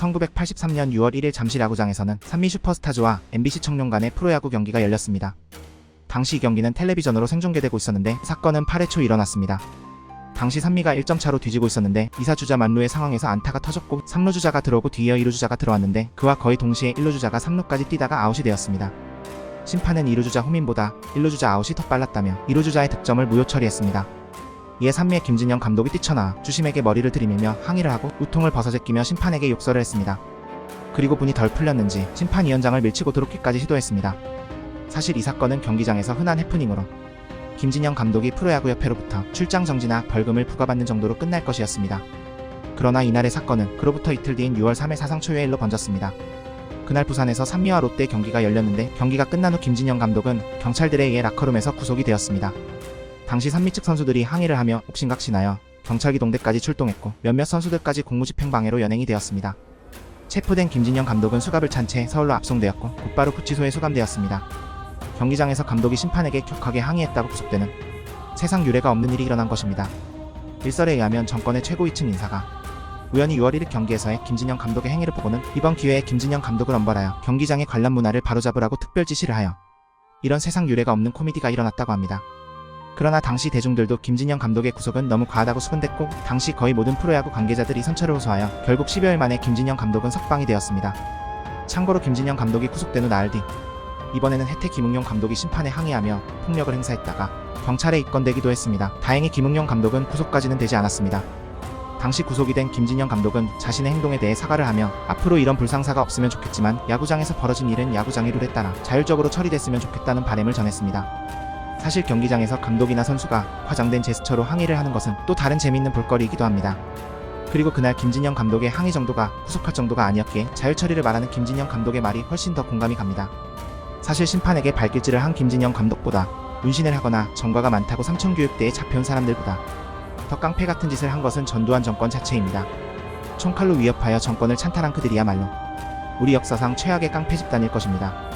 (1983년 6월 1일 잠실 야구장에서는 산미 슈퍼스타즈와 MBC 청룡 간의 프로야구 경기가 열렸습니다. 당시 이 경기는 텔레비전으로 생중계되고 있었는데 사건은 8회 초 일어났습니다. 당시 산미가 1점 차로 뒤지고 있었는데 2사 주자 만루의 상황에서 안타가 터졌고 3루 주자가 들어오고 뒤이어 2루 주자가 들어왔는데 그와 거의 동시에 1루 주자가 3루까지 뛰다가 아웃이 되었습니다. 심판은 2루 주자 호민보다 1루 주자 아웃이 더 빨랐다며 2루 주자의 득점을 무효 처리했습니다. 이에 산미의 김진영 감독이 뛰쳐나와 주심에게 머리를 들이밀며 항의를 하고 우통을 벗어제끼며 심판에게 욕설을 했습니다. 그리고 분이 덜 풀렸는지 심판위원장을 밀치고 드롭킥까지 시도했습니다. 사실 이 사건은 경기장에서 흔한 해프닝으로 김진영 감독이 프로야구협회로부터 출장 정지나 벌금을 부과받는 정도로 끝날 것이었습니다. 그러나 이날의 사건은 그로부터 이틀 뒤인 6월 3일 사상 초유의 일로 번졌습니다. 그날 부산에서 산미와 롯데 경기가 열렸는데 경기가 끝난 후 김진영 감독은 경찰들에 의해 라커룸에서 구속이 되었습니다. 당시 산미 측 선수들이 항의를 하며 옥신각신하여 경찰 기동대까지 출동했고 몇몇 선수들까지 공무집행방해로 연행이 되었습니다. 체포된 김진영 감독은 수갑을 찬 채 서울로 압송되었고 곧바로 구치소에 수감되었습니다. 경기장에서 감독이 심판에게 격하게 항의했다고 구속되는 세상 유례가 없는 일이 일어난 것입니다. 일설에 의하면 정권의 최고위층 인사가 우연히 6월 1일 경기에서의 김진영 감독의 행위를 보고는 이번 기회에 김진영 감독을 엄벌하여 경기장의 관람 문화를 바로잡으라고 특별 지시를 하여 이런 세상 유례가 없는 코미디가 일어났다고 합니다. 그러나 당시 대중들도 김진영 감독의 구속은 너무 과하다고 수군댔고 당시 거의 모든 프로야구 관계자들이 선처를 호소하여 결국 10여일 만에 김진영 감독은 석방이 되었습니다. 참고로 김진영 감독이 구속된 후 나흘 뒤 이번에는 혜태 김응용 감독이 심판에 항의하며 폭력을 행사했다가 경찰에 입건되기도 했습니다. 다행히 김응용 감독은 구속까지는 되지 않았습니다. 당시 구속이 된 김진영 감독은 자신의 행동에 대해 사과를 하며 앞으로 이런 불상사가 없으면 좋겠지만 야구장에서 벌어진 일은 야구장의 룰에 따라 자율적으로 처리됐으면 좋겠다는 바람을 전했습니다. 사실 경기장에서 감독이나 선수가 과장된 제스처로 항의를 하는 것은 또 다른 재미있는 볼거리이기도 합니다. 그리고 그날 김진영 감독의 항의 정도가 후속할 정도가 아니었기에 자율 처리를 말하는 김진영 감독의 말이 훨씬 더 공감이 갑니다. 사실 심판에게 발길질을 한 김진영 감독보다 문신을 하거나 전과가 많다고 삼천교육대에 잡혀온 사람들보다 더 깡패 같은 짓을 한 것은 전두환 정권 자체입니다. 총칼로 위협하여 정권을 찬탈한 그들이야말로 우리 역사상 최악의 깡패 집단일 것입니다.